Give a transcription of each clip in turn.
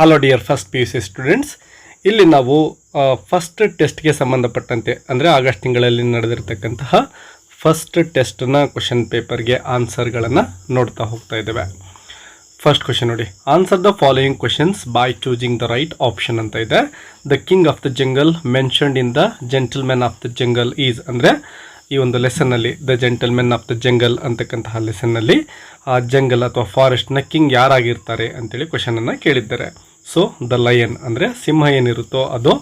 Hello dear first P U C students ಇಲ್ಲಿ ನಾವು first ಟೆಸ್ಟ್ಗೆ ಸಂಬಂಧಪಟ್ಟಂತೆ, ಅಂದರೆ ಆಗಸ್ಟ್ ತಿಂಗಳಲ್ಲಿ ನಡೆದಿರ್ತಕ್ಕಂತಹ ಫಸ್ಟ್ ಟೆಸ್ಟ್ನ ಕ್ವಶನ್ ಪೇಪರ್ಗೆ ಆನ್ಸರ್ಗಳನ್ನು ನೋಡ್ತಾ ಹೋಗ್ತಾ ಇದ್ದೇವೆ. ಫಸ್ಟ್ ಕ್ವಶನ್ ನೋಡಿ. Answer the following questions by choosing the right option ಅಂತ ಇದೆ. The king of the jungle mentioned in the gentlemen of the jungle is ಅಂದರೆ ಈ ಒಂದು ಲೆಸನ್ನಲ್ಲಿ the gentlemen of the jungle ಅಂತಕ್ಕಂತಹ ಲೆಸನ್ನಲ್ಲಿ ಆ ಜಂಗಲ್ ಅಥವಾ ಫಾರೆಸ್ಟ್ನ ಕಿಂಗ್ ಯಾರಾಗಿರ್ತಾರೆ ಅಂತೇಳಿ ಕ್ವಶನನ್ನು ಕೇಳಿದ್ದಾರೆ. ಸೊ ದ ಲಯನ್ ಅಂದರೆ ಸಿಂಹ ಏನಿರುತ್ತೋ ಅದು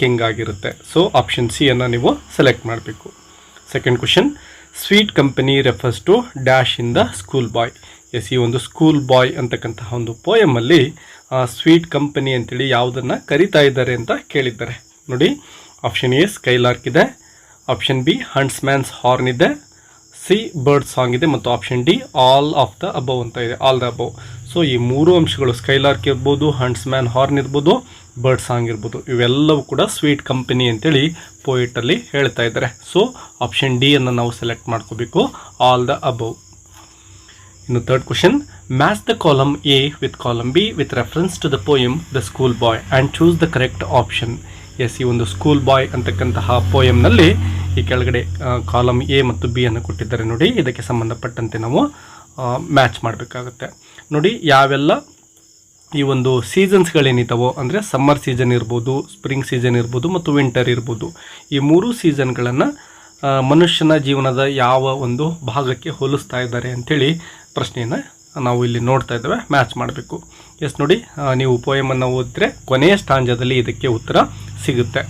ಕಿಂಗ್ ಆಗಿರುತ್ತೆ. ಸೊ ಆಪ್ಷನ್ ಸಿ ಅನ್ನು ನೀವು ಸೆಲೆಕ್ಟ್ ಮಾಡಬೇಕು. Second question sweet company refers to dash in the school boy is ಈ ಒಂದು ಸ್ಕೂಲ್ ಬಾಯ್ ಅಂತಕ್ಕಂತಹ ಒಂದು ಪೋಯಮಲ್ಲಿ ಸ್ವೀಟ್ ಕಂಪನಿ ಅಂತೇಳಿ ಯಾವುದನ್ನು ಕರಿತಾ ಇದ್ದಾರೆ ಅಂತ ಕೇಳಿದ್ದಾರೆ. ನೋಡಿ ಆಪ್ಷನ್ ಎ ಸ್ಕೈಲಾರ್ಕ್ ಇದೆ. ಆಪ್ಷನ್ ಬಿ ಹಂಟ್ಸ್ಮ್ಯಾನ್ಸ್ ಹಾರ್ನ್ ಇದೆ. ಸಿ ಬರ್ಡ್ ಸಾಂಗ್ ಇದೆ. ಮತ್ತು option D all of the above ಅಂತ ಇದೆ. ಆಲ್ ದ ಅಬವ್ ಸೊ ಈ ಮೂರು ಅಂಶಗಳು ಸ್ಕೈಲಾರ್ಕ್ ಇರ್ಬೋದು ಹಂಟ್ಸ್ಮ್ಯಾನ್ ಹಾರ್ನ್ ಇರ್ಬೋದು ಬರ್ಡ್ ಸಾಂಗ್ ಇರ್ಬೋದು, ಇವೆಲ್ಲವೂ ಕೂಡ ಸ್ವೀಟ್ ಕಂಪನಿ ಅಂತೇಳಿ ಪೋಯಿಟಲ್ಲಿ ಹೇಳ್ತಾ ಇದ್ದಾರೆ. ಸೊ ಆಪ್ಷನ್ ಡಿ ಅನ್ನು ನಾವು ಸೆಲೆಕ್ಟ್ ಮಾಡ್ಕೋಬೇಕು. ಆಲ್ ದ ಅಬೌವ್ ಇನ್ನು third question match the column A with column B with reference to the poem the school boy and choose the correct option is ಈ ಒಂದು school boy ಅಂತಕ್ಕಂತಹ ಪೋಯಮ್ನಲ್ಲಿ ಈ ಕೆಳಗಡೆ column A ಮತ್ತು B ಅನ್ನು ಕೊಟ್ಟಿದ್ದಾರೆ ನೋಡಿ. ಇದಕ್ಕೆ ಸಂಬಂಧಪಟ್ಟಂತೆ ನಾವು ಮ್ಯಾಚ್ ಮಾಡಬೇಕಾಗುತ್ತೆ. ನೋಡಿ, ಯಾವೆಲ್ಲ ಈ ಒಂದು ಸೀಸನ್ಸ್ಗಳೇನಿದ್ದಾವೋ ಅಂದರೆ ಸಮ್ಮರ್ ಸೀಸನ್ ಇರ್ಬೋದು ಸ್ಪ್ರಿಂಗ್ ಸೀಸನ್ ಇರ್ಬೋದು ಮತ್ತು ವಿಂಟರ್ ಇರ್ಬೋದು, ಈ ಮೂರು ಸೀಸನ್ಗಳನ್ನು ಮನುಷ್ಯನ ಜೀವನದ ಯಾವ ಒಂದು ಭಾಗಕ್ಕೆ ಹೋಲಿಸ್ತಾ ಇದ್ದಾರೆ ಅಂಥೇಳಿ ಪ್ರಶ್ನೆಯನ್ನು ನಾವು ಇಲ್ಲಿ ನೋಡ್ತಾ ಇದ್ದೇವೆ ಮ್ಯಾಚ್ ಮಾಡಬೇಕು. ಎಸ್ ನೋಡಿ ನೀವು ಪೋಯಮನ್ನು ಓದಿದ್ರೆ ಕೊನೆಯ ಸ್ಟಾಂಜದಲ್ಲಿ ಇದಕ್ಕೆ ಉತ್ತರ ಸಿಗುತ್ತೆ.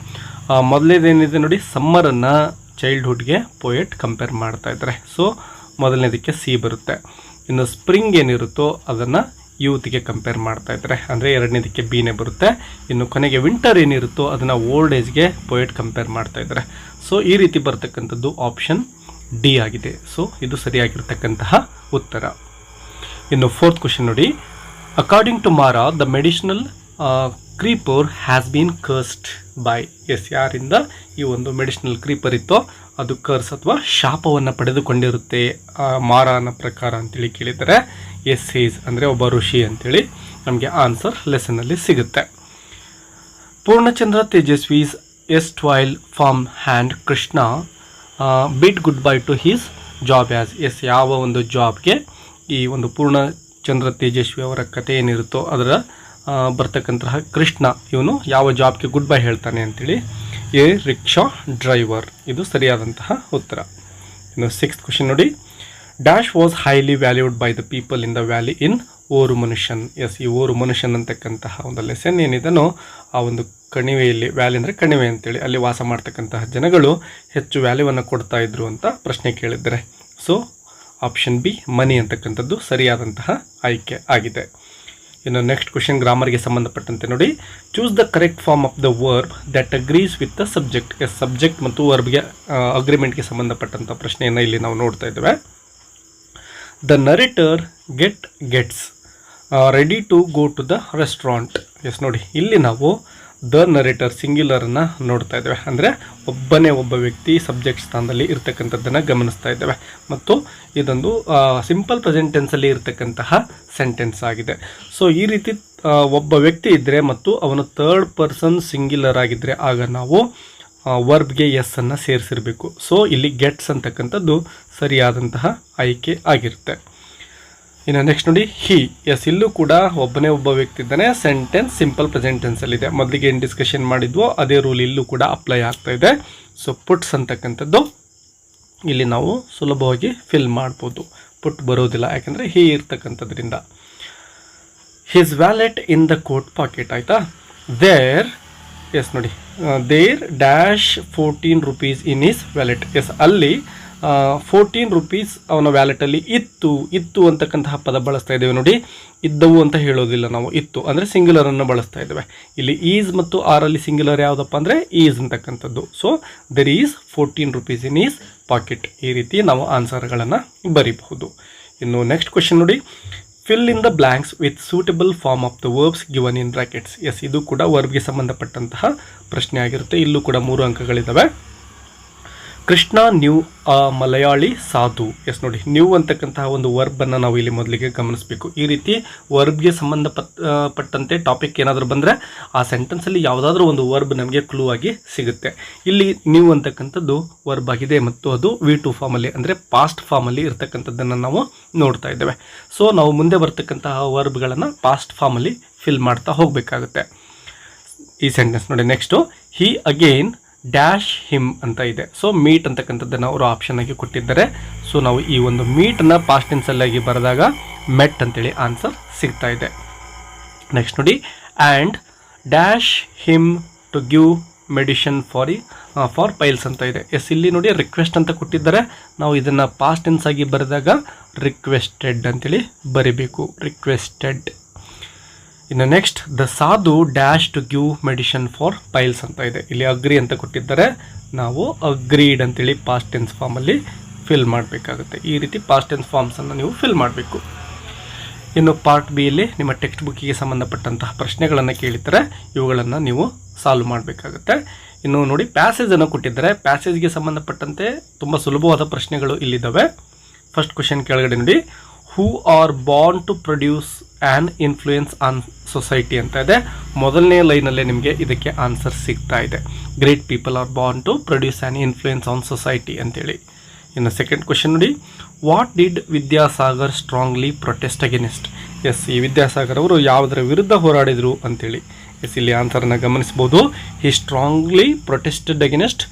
ಮೊದಲೇದೇನಿದೆ ನೋಡಿ ಸಮ್ಮರನ್ನು ಚೈಲ್ಡ್ಹುಡ್ಗೆ ಪೋಯೆಟ್ ಕಂಪೇರ್ ಮಾಡ್ತಾ ಇದ್ದಾರೆ. ಸೊ ಮೊದಲನೇದಕ್ಕೆ ಸಿ ಬರುತ್ತೆ. ಇನ್ನು ಸ್ಪ್ರಿಂಗ್ ಏನಿರುತ್ತೋ ಅದನ್ನು ಯೂತ್ಗೆ ಕಂಪೇರ್ ಮಾಡ್ತಾ ಇದ್ದಾರೆ ಅಂದರೆ ಎರಡನೇದಕ್ಕೆ ಬಿನೇ ಬರುತ್ತೆ. ಇನ್ನು ಕೊನೆಗೆ ವಿಂಟರ್ ಏನಿರುತ್ತೋ ಅದನ್ನು ಓಲ್ಡ್ ಏಜ್ಗೆ ಪೋಯೆಟ್ ಕಂಪೇರ್ ಮಾಡ್ತಾ ಇದ್ದಾರೆ ಸೊ ಈ ರೀತಿ ಬರ್ತಕ್ಕಂಥದ್ದು ಆಪ್ಷನ್ ಡಿ ಆಗಿದೆ. ಸೊ ಇದು ಸರಿಯಾಗಿರ್ತಕ್ಕಂತಹ ಉತ್ತರ. ಇನ್ನು ಫೋರ್ತ್ ಕ್ವಶನ್ ನೋಡಿ. According to Mara the medicinal creeper has been cursed by is ಯಾರಿಂದ ಈ ಒಂದು ಮೆಡಿಷನಲ್ ಕ್ರೀಪರ್ ಇತ್ತೋ ಅದು ಕರ್ಸ್ ಅಥವಾ ಶಾಪವನ್ನು ಪಡೆದುಕೊಂಡಿರುತ್ತೆ. ಮಾರಾನ ಪ್ರಕಾರ ಅಂತೇಳಿ ಕೇಳಿದರೆ ಎಸ್ ಈಸ್ ಅಂದರೆ ಒಬ್ಬ ಋಷಿ ಅಂತೇಳಿ ನಮಗೆ ಆನ್ಸರ್ ಲೆಸನಲ್ಲಿ ಸಿಗುತ್ತೆ. Poornachandra Tejaswi's is while farm hand Krishna bid goodbye to his job as is ಯಾವ ಒಂದು ಜಾಬ್ಗೆ ಈ ಒಂದು ಪೂರ್ಣಚಂದ್ರ ತೇಜಸ್ವಿ ಅವರ ಕಥೆ ಏನಿರುತ್ತೋ ಅದರ ಬರ್ತಕ್ಕಂತಹ ಕೃಷ್ಣ, ಇವನು ಯಾವ ಜಾಬ್ಗೆ ಗುಡ್ ಬೈ ಹೇಳ್ತಾನೆ ಅಂತೇಳಿ ಎ ರಿಕ್ಷಾ ಡ್ರೈವರ್? ಇದು ಸರಿಯಾದಂತಹ ಉತ್ತರ. ಇನ್ನು ಸಿಕ್ಸ್ತ್ ಕ್ವಶನ್ ನೋಡಿ. Dash was highly valued by the people in the valley in ಓರು ಮನುಷ್ಯನ್ ಎಸ್ ಈ ಓರು ಮನುಷ್ಯನ್ ಅಂತಕ್ಕಂತಹ ಒಂದು ಲೆಸನ್ ಏನಿದನೋ, ಆ ಒಂದು ಕಣಿವೆಯಲ್ಲಿ ವ್ಯಾಲಿ ಅಂದರೆ ಕಣಿವೆ ಅಂತೇಳಿ ಅಲ್ಲಿ ವಾಸ ಮಾಡ್ತಕ್ಕಂತಹ ಜನಗಳು ಹೆಚ್ಚು ವ್ಯಾಲ್ಯೂವನ್ನು ಕೊಡ್ತಾ ಇದ್ರು ಅಂತ ಪ್ರಶ್ನೆ ಕೇಳಿದ್ದಾರೆ. ಸೊ ಆಪ್ಷನ್ ಬಿ ಮನಿ ಅಂತಕ್ಕಂಥದ್ದು ಸರಿಯಾದಂತಹ ಆಯ್ಕೆ ಆಗಿದೆ. ಇನ್ನು ನೆಕ್ಸ್ಟ್ ಕ್ವಶನ್ ಗ್ರಾಮರ್ಗೆ ಸಂಬಂಧಪಟ್ಟಂತೆ ನೋಡಿ. Choose the correct form of the verb that agrees with the subject yes subject ಮತ್ತು ವರ್ಬ್ಗೆ ಅಗ್ರಿಮೆಂಟ್ಗೆ ಸಂಬಂಧಪಟ್ಟಂಥ ಪ್ರಶ್ನೆಯನ್ನು ಇಲ್ಲಿ ನಾವು ನೋಡ್ತಾ ಇದ್ದೇವೆ. The narrator get gets ready to go to the restaurant yes ನೋಡಿ, ಇಲ್ಲಿ ನಾವು ದ ನರೇಟರ್ ಸಿಂಗ್ಯುಲರನ್ನು ನೋಡ್ತಾ ಇದ್ದೇವೆ. ಅಂದರೆ ಒಬ್ಬನೇ ಒಬ್ಬ ವ್ಯಕ್ತಿ ಸಬ್ಜೆಕ್ಟ್ ಸ್ಥಾನದಲ್ಲಿ ಇರ್ತಕ್ಕಂಥದ್ದನ್ನು ಗಮನಿಸ್ತಾ ಇದ್ದೇವೆ. ಮತ್ತು ಇದೊಂದು ಸಿಂಪಲ್ ಪ್ರೆಸೆಂಟೆನ್ಸಲ್ಲಿ ಇರತಕ್ಕಂತಹ ಸೆಂಟೆನ್ಸ್ ಆಗಿದೆ. ಸೊ ಈ ರೀತಿ ಒಬ್ಬ ವ್ಯಕ್ತಿ ಇದ್ದರೆ ಮತ್ತು ಅವನು ಥರ್ಡ್ ಪರ್ಸನ್ ಸಿಂಗ್ಯುಲರ್ ಆಗಿದ್ದರೆ ಆಗ ನಾವು ವರ್ಬ್ಗೆ ಎಸ್ ಅನ್ನು ಸೇರಿಸಿರಬೇಕು. ಸೊ ಇಲ್ಲಿ ಗೆಟ್ಸ್ ಅಂತಕ್ಕಂಥದ್ದು ಸರಿಯಾದಂತಹ ಆಯ್ಕೆ ಆಗಿರುತ್ತೆ. ಇನ್ನು ನೆಕ್ಸ್ಟ್ ನೋಡಿ ಹಿ ಎಸ್ ಇಲ್ಲೂ ಕೂಡ ಒಬ್ಬನೇ ಒಬ್ಬ ವ್ಯಕ್ತಿ ಇದ್ದಾನೆ. ಸೆಂಟೆನ್ಸ್ ಸಿಂಪಲ್ ಪ್ರೆಸೆಂಟ್ ಇದೆ ಮೊದಲಿಗೆ ಏನು ಡಿಸ್ಕಷನ್ ಮಾಡಿದ್ವೋ, ಅದೇ ರೂಲ್ ಇಲ್ಲೂ ಕೂಡ ಅಪ್ಲೈ ಆಗ್ತಾ ಇದೆ. ಸೊ ಪುಟ್ಸ್ ಅಂತಕ್ಕಂಥದ್ದು ಇಲ್ಲಿ ನಾವು ಸುಲಭವಾಗಿ ಫಿಲ್ ಮಾಡ್ಬೋದು. ಪುಟ್ ಬರೋದಿಲ್ಲ, ಯಾಕಂದರೆ he ಇರ್ತಕ್ಕಂಥದ್ರಿಂದ. His wallet in the coat pocket ಆಯಿತಾ? ದೇರ್ ಎಸ್ ನೋಡಿ. There dash fourteen rupees in his wallet yes ಅಲ್ಲಿ ಫೋರ್ಟೀನ್ ರುಪೀಸ್ ಅವನ ವ್ಯಾಲೆಟಲ್ಲಿ ಇತ್ತು. ಇತ್ತು ಅಂತಕ್ಕಂತಹ ಪದ ಬಳಸ್ತಾ ಇದ್ದೇವೆ ನೋಡಿ. ಇದ್ದವು ಅಂತ ಹೇಳೋದಿಲ್ಲ ನಾವು. ಇತ್ತು ಅಂದರೆ ಸಿಂಗ್ಯುಲರನ್ನು ಬಳಸ್ತಾ ಇದ್ದೇವೆ. ಇಲ್ಲಿ ಈಸ್ ಮತ್ತು ಆರಲ್ಲಿ ಸಿಂಗ್ಯುಲರ್ ಯಾವುದಪ್ಪ ಅಂದರೆ ಈಸ್ ಅಂತಕ್ಕಂಥದ್ದು. So there is fourteen rupees in his pocket ಈ ರೀತಿ ನಾವು ಆನ್ಸರ್ಗಳನ್ನು ಬರೀಬಹುದು. ಇನ್ನು ನೆಕ್ಸ್ಟ್ ಕ್ವೆಶನ್ ನೋಡಿ. Fill in the blanks with suitable form of the verbs given in brackets yes ಇದು ಕೂಡ ವರ್ಬ್ಗೆ ಸಂಬಂಧಪಟ್ಟಂತಹ ಪ್ರಶ್ನೆ ಆಗಿರುತ್ತೆ ಇಲ್ಲೂ ಕೂಡ ಮೂರು ಅಂಕಗಳಿದ್ದಾವೆ ಕೃಷ್ಣ, ನ್ಯೂ, ಆ, ಮಲಯಾಳಿ, ಸಾಧು. ಎಸ್ ನೋಡಿ, ನ್ಯೂ ಅಂತಕ್ಕಂತಹ ಒಂದು ವರ್ಬನ್ನು ನಾವು ಇಲ್ಲಿ ಮೊದಲಿಗೆ ಗಮನಿಸಬೇಕು. ಈ ರೀತಿ ವರ್ಬ್ಗೆ ಸಂಬಂಧಪಟ್ಟ ಪಟ್ಟಂತೆ ಟಾಪಿಕ್ ಏನಾದರೂ ಬಂದರೆ ಆ ಸೆಂಟೆನ್ಸಲ್ಲಿ ಯಾವುದಾದ್ರೂ ಒಂದು ವರ್ಬ್ ನಮಗೆ ಕ್ಲೂ ಆಗಿ ಸಿಗುತ್ತೆ. ಇಲ್ಲಿ ನ್ಯೂ ಅಂತಕ್ಕಂಥದ್ದು ವರ್ಬ್ ಆಗಿದೆ ಮತ್ತು ಅದು ವಿ ಟು ಫಾರ್ಮಲ್ಲಿ ಅಂದರೆ ಪಾಸ್ಟ್ ಫಾರ್ಮಲ್ಲಿ ಇರ್ತಕ್ಕಂಥದ್ದನ್ನು ನಾವು ನೋಡ್ತಾ ಇದ್ದೇವೆ. ಸೊ ನಾವು ಮುಂದೆ ಬರ್ತಕ್ಕಂತಹ ವರ್ಬ್ಗಳನ್ನು ಪಾಸ್ಟ್ ಫಾರ್ಮಲ್ಲಿ ಫಿಲ್ ಮಾಡ್ತಾ ಹೋಗಬೇಕಾಗುತ್ತೆ. ಈ ಸೆಂಟೆನ್ಸ್ ನೋಡಿ next he again dash him ಅಂತ ಇದೆ. ಸೊ ಮೀಟ್ ಅಂತಕ್ಕಂಥದ್ದನ್ನು ಅವರು ಆಪ್ಷನ್ ಆಗಿ ಕೊಟ್ಟಿದ್ದಾರೆ. ಸೊ ನಾವು ಈ ಒಂದು ಮೀಟನ್ನು ಪಾಸ್ಟ್ ಟೆನ್ಸಲ್ಲಾಗಿ ಬರೆದಾಗ ಮೆಟ್ ಅಂತೇಳಿ ಆನ್ಸರ್ ಸಿಗ್ತಾ ಇದೆ. ನೆಕ್ಸ್ಟ್ ನೋಡಿ. And dash him to give medicine for e for piles ಅಂತ ಇದೆ. ಎಸ್ ಇಲ್ಲಿ ನೋಡಿ ರಿಕ್ವೆಸ್ಟ್ ಅಂತ ಕೊಟ್ಟಿದ್ದಾರೆ. ನಾವು ಇದನ್ನು ಪಾಸ್ಟ್ ಟೆನ್ಸ್ ಆಗಿ ಬರೆದಾಗ ರಿಕ್ವೆಸ್ಟೆಡ್ ಅಂತೇಳಿ ಬರಿಬೇಕು. ರಿಕ್ವೆಸ್ಟೆಡ್ ಇನ್ನು next the sadhu dash to give medicine for piles ಅಂತ ಇದೆ. ಇಲ್ಲಿ ಅಗ್ರಿ ಅಂತ ಕೊಟ್ಟಿದ್ದಾರೆ. ನಾವು ಅಗ್ರೀಡ್ ಅಂತೇಳಿ ಪಾಸ್ಟ್ ಟೆನ್ಸ್ ಫಾರ್ಮಲ್ಲಿ ಫಿಲ್ ಮಾಡಬೇಕಾಗುತ್ತೆ. ಈ ರೀತಿ ಪಾಸ್ಟ್ ಟೆನ್ಸ್ ಫಾರ್ಮ್ಸನ್ನು ನೀವು ಫಿಲ್ ಮಾಡಬೇಕು. ಇನ್ನು ಪಾರ್ಟ್ ಬಿಯಲ್ಲಿ ನಿಮ್ಮ ಟೆಕ್ಸ್ಟ್ ಬುಕ್ಕಿಗೆ ಸಂಬಂಧಪಟ್ಟಂತಹ ಪ್ರಶ್ನೆಗಳನ್ನು ಕೇಳಿದರೆ ಇವುಗಳನ್ನು ನೀವು ಸಾಲ್ವ್ ಮಾಡಬೇಕಾಗುತ್ತೆ. ಇನ್ನು ನೋಡಿ ಪ್ಯಾಸೇಜನ್ನು ಕೊಟ್ಟಿದ್ದಾರೆ. ಪ್ಯಾಸೇಜ್ಗೆ ಸಂಬಂಧಪಟ್ಟಂತೆ ತುಂಬ ಸುಲಭವಾದ ಪ್ರಶ್ನೆಗಳು ಇಲ್ಲಿದ್ದಾವೆ. ಫಸ್ಟ್ ಕ್ವಶನ್ ಕೆಳಗಡೆ ನೋಡಿ. Who are born to produce and influence on society ಅಂತ ಇದೆ. ಮೊದಲನೇ ಲೈನಲ್ಲೇ ನಿಮಗೆ ಇದಕ್ಕೆ ಆನ್ಸರ್ ಸಿಗ್ತಾ ಇದೆ. Great people are born to produce and influence on society ಅಂತೇಳಿ. ಇನ್ನು ಸೆಕೆಂಡ್ ಕ್ವಶನ್ ನೋಡಿ what did Vidyasagar strongly protest against yes ಈ ವಿದ್ಯಾಸಾಗರ್ ಅವರು ಯಾವುದರ ವಿರುದ್ಧ ಹೋರಾಡಿದರು ಅಂತೇಳಿ. ಎಸ್ ಇಲ್ಲಿ ಆನ್ಸರನ್ನು ಗಮನಿಸ್ಬೋದು. He strongly protested against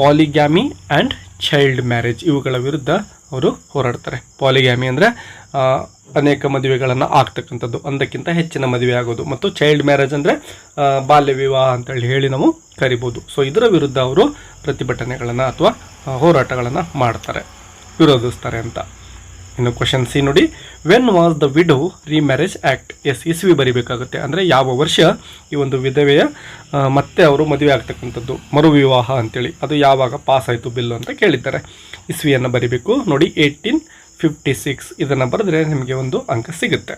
polygamy and child marriage ಇವುಗಳ ವಿರುದ್ಧ ಅವರು ಹೋರಾಡ್ತಾರೆ. ಪಾಲಿಗ್ಯಾಮಿ ಅಂದರೆ ಅನೇಕ ಮದುವೆಗಳನ್ನು ಆಗ್ತಕ್ಕಂಥದ್ದು. ಒಂದಕ್ಕಿಂತ ಹೆಚ್ಚಿನ ಮದುವೆ ಆಗೋದು. ಮತ್ತು ಚೈಲ್ಡ್ ಮ್ಯಾರೇಜ್ ಅಂದರೆ ಬಾಲ್ಯ ವಿವಾಹ ಅಂತೇಳಿ ಹೇಳಿ ನಾವು ಕರಿಬೋದು. ಸೊ ಇದರ ವಿರುದ್ಧ ಅವರು ಪ್ರತಿಭಟನೆಗಳನ್ನು ಅಥವಾ ಹೋರಾಟಗಳನ್ನು ಮಾಡ್ತಾರೆ. ವಿರೋಧಿಸ್ತಾರೆ ಅಂತ. ಇನ್ನು ಕ್ವಶನ್ ಸಿ ನೋಡಿ. When was the widow remarriage act yes ಇಸ್ವಿ ಬರಿಬೇಕಾಗುತ್ತೆ. ಅಂದರೆ ಯಾವ ವರ್ಷ ಈ ಒಂದು ವಿಧವೆಯ ಮತ್ತೆ ಅವರು ಮದುವೆ ಆಗ್ತಕ್ಕಂಥದ್ದು? ಮರು ವಿವಾಹ ಅಂತೇಳಿ. ಅದು ಯಾವಾಗ ಪಾಸ್ ಆಯಿತು ಬಿಲ್ಲು ಅಂತ ಕೇಳಿದ್ದಾರೆ. ಇಸ್ವಿಯನ್ನು ಬರಿಬೇಕು. ನೋಡಿ ಏಯ್ಟೀನ್ ಫಿಫ್ಟಿ ಸಿಕ್ಸ್ ಇದನ್ನು ಬರೆದ್ರೆ ನಿಮಗೆ ಒಂದು ಅಂಕ ಸಿಗುತ್ತೆ.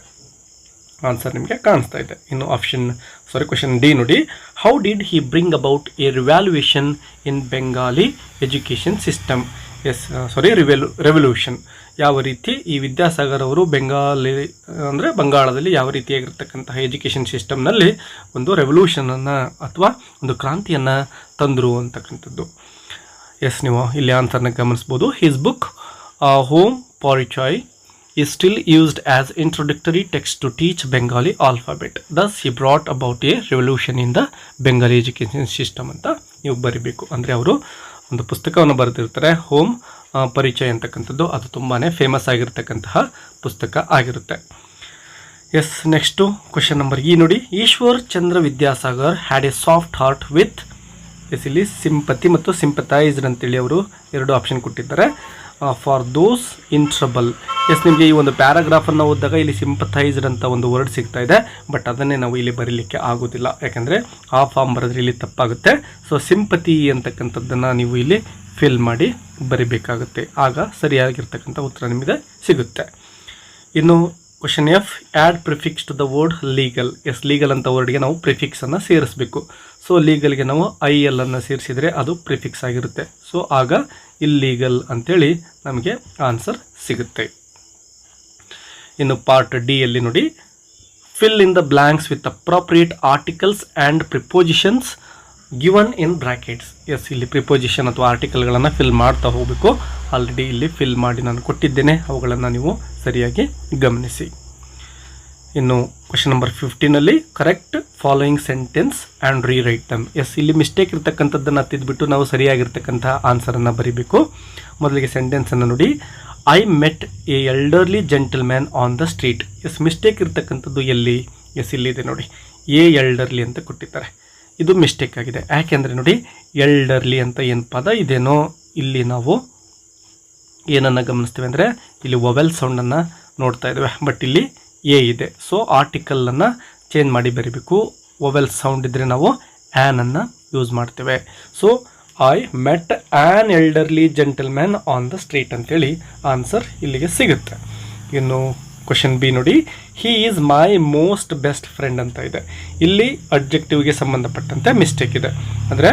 ಆನ್ಸರ್ ನಿಮಗೆ ಕಾಣಿಸ್ತಾ ಇದೆ. ಇನ್ನು ಆಪ್ಷನ್ ಸಾರಿ ಕ್ವಶನ್ ಡಿ ನೋಡಿ. How did he bring about a revaluation in Bengali education system yes sorry ರಿವೆಲು revolution ಯಾವ ರೀತಿ ಈ ವಿದ್ಯಾಸಾಗರ್ ಅವರು ಬೆಂಗಾಲಿ, ಅಂದರೆ ಬಂಗಾಳದಲ್ಲಿ ಯಾವ ರೀತಿಯಾಗಿರ್ತಕ್ಕಂತಹ ಎಜುಕೇಷನ್ ಸಿಸ್ಟಮ್ನಲ್ಲಿ ಒಂದು ರೆವಲ್ಯೂಷನನ್ನು ಅಥವಾ ಒಂದು ಕ್ರಾಂತಿಯನ್ನು ತಂದರು ಅಂತಕ್ಕಂಥದ್ದು. ಎಸ್ ನೀವು ಇಲ್ಲಿ ಆನ್ಸರ್ನ ಗಮನಿಸ್ಬೋದು. His book home Porichoy is still used as introductory text to teach Bengali alphabet thus he brought about a revolution in the Bengali education system ಅಂತ ನೀವು ಬರಿಬೇಕು. ಅಂದರೆ ಅವರು ಒಂದು ಪುಸ್ತಕವನ್ನು ಬರೆದಿರ್ತಾರೆ. ಹೋಮ್ ಪರಿಚಯ ಅಂತಕ್ಕಂಥದ್ದು. ಅದು ತುಂಬಾ ಫೇಮಸ್ ಆಗಿರ್ತಕ್ಕಂತಹ ಪುಸ್ತಕ ಆಗಿರುತ್ತೆ. S next question number E ನೋಡಿ. Ishwar Chandra Vidyasagar had a soft heart with yes ಇಲ್ಲಿ ಸಿಂಪತಿ ಮತ್ತು ಸಿಂಪತೈಸ್ಡ್ ಅಂತೇಳಿ ಅವರು ಎರಡು ಆಪ್ಷನ್ ಕೊಟ್ಟಿದ್ದಾರೆ. For those in trouble. Yes, ನಿಮಗೆ ಈ ಒಂದು ಪ್ಯಾರಾಗ್ರಾಫನ್ನು ಓದಿದಾಗ ಇಲ್ಲಿ ಸಿಂಪಥೈಸ್ಡ್ ಅಂತ ಒಂದು ವರ್ಡ್ ಸಿಗ್ತಾ ಇದೆ, ಬಟ್ ಅದನ್ನೇ ನಾವು ಇಲ್ಲಿ ಬರೀಲಿಕ್ಕೆ ಆಗೋದಿಲ್ಲ. ಯಾಕೆಂದರೆ ಆ ಫಾರ್ಮ್ ಬರೆದ್ರೆ ಇಲ್ಲಿ ತಪ್ಪಾಗುತ್ತೆ. ಸೊ, ಸಿಂಪತಿ ಅಂತಕ್ಕಂಥದ್ದನ್ನು ನೀವು ಇಲ್ಲಿ ಫಿಲ್ ಮಾಡಿ ಬರಿಬೇಕಾಗುತ್ತೆ. ಆಗ ಸರಿಯಾಗಿರ್ತಕ್ಕಂಥ ಉತ್ತರ ನಿಮಗೆ ಸಿಗುತ್ತೆ. ಇನ್ನು question F add prefix to the word legal yes legal ಅಂತ ವರ್ಡ್ಗೆ ನಾವು ಪ್ರಿಫಿಕ್ಸನ್ನು ಸೇರಿಸಬೇಕು. ಸೊ ಲೀಗಲ್ಗೆ ನಾವು ಐ ಎಲ್ ಅನ್ನು ಸೇರಿಸಿದರೆ ಅದು ಪ್ರಿಫಿಕ್ಸ್ ಆಗಿರುತ್ತೆ. ಸೊ ಆಗ ಇಲ್ಲೀಗಲ್ ಅಂತೇಳಿ ನಮಗೆ ಆನ್ಸರ್ ಸಿಗುತ್ತೆ. ಇನ್ನು ಪಾರ್ಟ್ ಡಿ ಯಲ್ಲಿ ನೋಡಿ fill in the blanks with appropriate articles and prepositions given in brackets yes ಇಲ್ಲಿ ಪ್ರಿಪೋಸಿಷನ್ ಅಥವಾ ಆರ್ಟಿಕಲ್ಗಳನ್ನು ಫಿಲ್ ಮಾಡ್ತಾ ಹೋಗಬೇಕು. ಆಲ್ರೆಡಿ ಇಲ್ಲಿ ಫಿಲ್ ಮಾಡಿ ನಾನು ಕೊಟ್ಟಿದ್ದೇನೆ. ಅವುಗಳನ್ನು ನೀವು ಸರಿಯಾಗಿ ಗಮನಿಸಿ. ಇನ್ನು question number ಫಿಫ್ಟೀನಲ್ಲಿ correct following sentence and rewrite them yes ಇಲ್ಲಿ ಮಿಸ್ಟೇಕ್ ಇರ್ತಕ್ಕಂಥದ್ದನ್ನು ಹತ್ತಿದ್ಬಿಟ್ಟು ನಾವು ಸರಿಯಾಗಿರ್ತಕ್ಕಂಥ ಆನ್ಸರನ್ನು ಬರೀಬೇಕು. ಮೊದಲಿಗೆ ಸೆಂಟೆನ್ಸನ್ನು ನೋಡಿ. I met a elderly gentleman on the street yes mistake ಇರ್ತಕ್ಕಂಥದ್ದು ಎಲ್ಲಿ? ಎಸ್ ಇಲ್ಲಿದೆ ನೋಡಿ. ಎ ಎಲ್ಡರ್ಲಿ ಅಂತ ಕೊಟ್ಟಿದ್ದಾರೆ. ಇದು ಮಿಸ್ಟೇಕ್ ಆಗಿದೆ. ಯಾಕೆಂದರೆ ನೋಡಿ ಎಲ್ಡರ್ಲಿ ಅಂತ ಏನು ಪದ? ಇದೇನೋ ಇಲ್ಲಿ ನಾವು ಏನನ್ನು ಗಮನಿಸ್ತೀವಿ ಅಂದರೆ, ಇಲ್ಲಿ ಒಬೆಲ್ ಸೌಂಡನ್ನು ನೋಡ್ತಾ ಇದ್ದೇವೆ. ಬಟ್ ಇಲ್ಲಿ ಎ ಇದೆ. ಸೊ ಆರ್ಟಿಕಲನ್ನು ಚೇಂಜ್ ಮಾಡಿ ಬರೀಬೇಕು. ಒವೆಲ್ ಸೌಂಡ್ ಇದ್ದರೆ ನಾವು ಆ್ಯನನ್ನು ಯೂಸ್ ಮಾಡ್ತೇವೆ. So I met an elderly gentleman on the street ಅಂತೇಳಿ ಆನ್ಸರ್ ಇಲ್ಲಿಗೆ ಸಿಗುತ್ತೆ. ಇನ್ನು ಕ್ವಶನ್ ಬಿ ನೋಡಿ. He is my most best friend ಅಂತ ಇದೆ. ಇಲ್ಲಿ ಅಬ್ಜೆಕ್ಟಿವ್ಗೆ ಸಂಬಂಧಪಟ್ಟಂತೆ ಮಿಸ್ಟೇಕ್ ಇದೆ. ಅಂದರೆ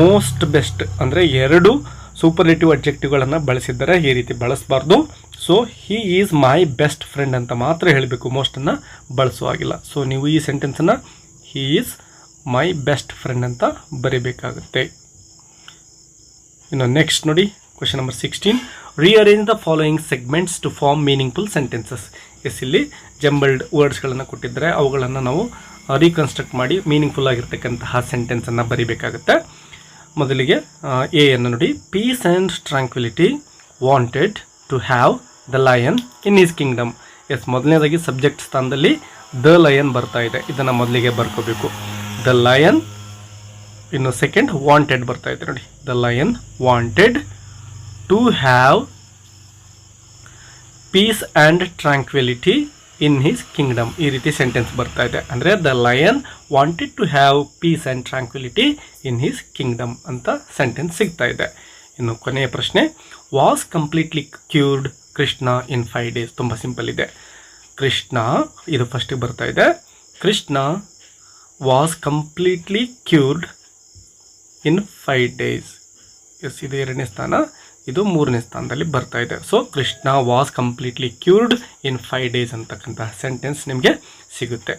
ಮೋಸ್ಟ್ ಬೆಸ್ಟ್ ಅಂದರೆ ಎರಡು ಸೂಪರ್ಲೇಟಿವ್ ಅಬ್ಜೆಕ್ಟಿವ್ಗಳನ್ನು ಬಳಸಿದ್ದಾರೆ ಈ ರೀತಿ ಬಳಸಬಾರ್ದು. So he is my best friend ಅಂತ ಮಾತ್ರ ಹೇಳಬೇಕು. ಮೋಸ್ಟನ್ನು ಬಳಸುವ ಹಾಗಿಲ್ಲ. ಸೊ ನೀವು ಈ ಸೆಂಟೆನ್ಸನ್ನು he is my best friend ಅಂತ ಬರೀಬೇಕಾಗುತ್ತೆ. ಇನ್ನು ನೆಕ್ಸ್ಟ್ ನೋಡಿ question number sixteen rearrange the following segments to form meaningful sentences yes ಇಲ್ಲಿ ಜಂಬಲ್ಡ್ ವರ್ಡ್ಸ್ಗಳನ್ನು ಕೊಟ್ಟಿದ್ದರೆ ಅವುಗಳನ್ನು ನಾವು ರೀಕನ್ಸ್ಟ್ರಕ್ಟ್ ಮಾಡಿ ಮೀನಿಂಗ್ಫುಲ್ ಆಗಿರ್ತಕ್ಕಂತಹ ಸೆಂಟೆನ್ಸನ್ನು ಬರೀಬೇಕಾಗುತ್ತೆ. ಮೊದಲಿಗೆ ಎ ಅನ್ನು ನೋಡಿ. Peace and tranquility wanted to have the lion in his kingdom yes ಮೊದಲನೇದಾಗಿ ಸಬ್ಜೆಕ್ಟ್ ಸ್ಥಾನದಲ್ಲಿ ದ ಲಯನ್ ಬರ್ತಾ ಇದೆ. ಇದನ್ನು ಮೊದಲಿಗೆ ಬರ್ಕೋಬೇಕು. ದ ಲಯನ್ ಇನ್ನು ಸೆಕೆಂಡ್ ವಾಂಟೆಡ್ ಬರ್ತಾ ಇದೆ ನೋಡಿ. The lion wanted to have peace and tranquility in his kingdom ಈ ರೀತಿ ಸೆಂಟೆನ್ಸ್ ಬರ್ತಾ ಇದೆ. ಅಂದರೆ the lion wanted to have peace and tranquility in his kingdom ಅಂತ ಸೆಂಟೆನ್ಸ್ ಸಿಗ್ತಾ ಇದೆ. ಇನ್ನು ಕೊನೆಯ ಪ್ರಶ್ನೆ was completely cured Krishna in five days ತುಂಬ ಸಿಂಪಲ್ ಇದೆ. ಕೃಷ್ಣ, ಇದು ಫಸ್ಟಿಗೆ ಬರ್ತಾ ಇದೆ. Krishna was completely cured in five days yes, ಇದು ಎರಡನೇ ಸ್ಥಾನ. ಇದು ಮೂರನೇ ಸ್ಥಾನದಲ್ಲಿ ಬರ್ತಾ ಇದೆ. So Krishna was completely cured in five days ಅಂತಕ್ಕಂತಹ ಸೆಂಟೆನ್ಸ್ ನಿಮಗೆ ಸಿಗುತ್ತೆ.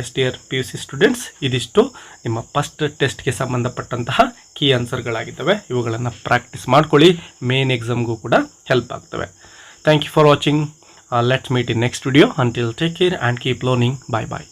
S T R P U C students, ಇದಿಷ್ಟು ನಿಮ್ಮ ಫಸ್ಟ್ ಟೆಸ್ಟ್ಗೆ ಸಂಬಂಧಪಟ್ಟಂತಹ ಕೀ ಆನ್ಸರ್ಗಳಾಗಿದ್ದಾವೆ ಇವುಗಳನ್ನು ಪ್ರಾಕ್ಟೀಸ್ ಮಾಡ್ಕೊಳ್ಳಿ ಮೇನ್ ಎಕ್ಸಾಮ್ಗೂ ಕೂಡ ಹೆಲ್ಪ್ ಆಗ್ತವೆ. Thank you for watching let's meet in next video until take care and keep learning bye bye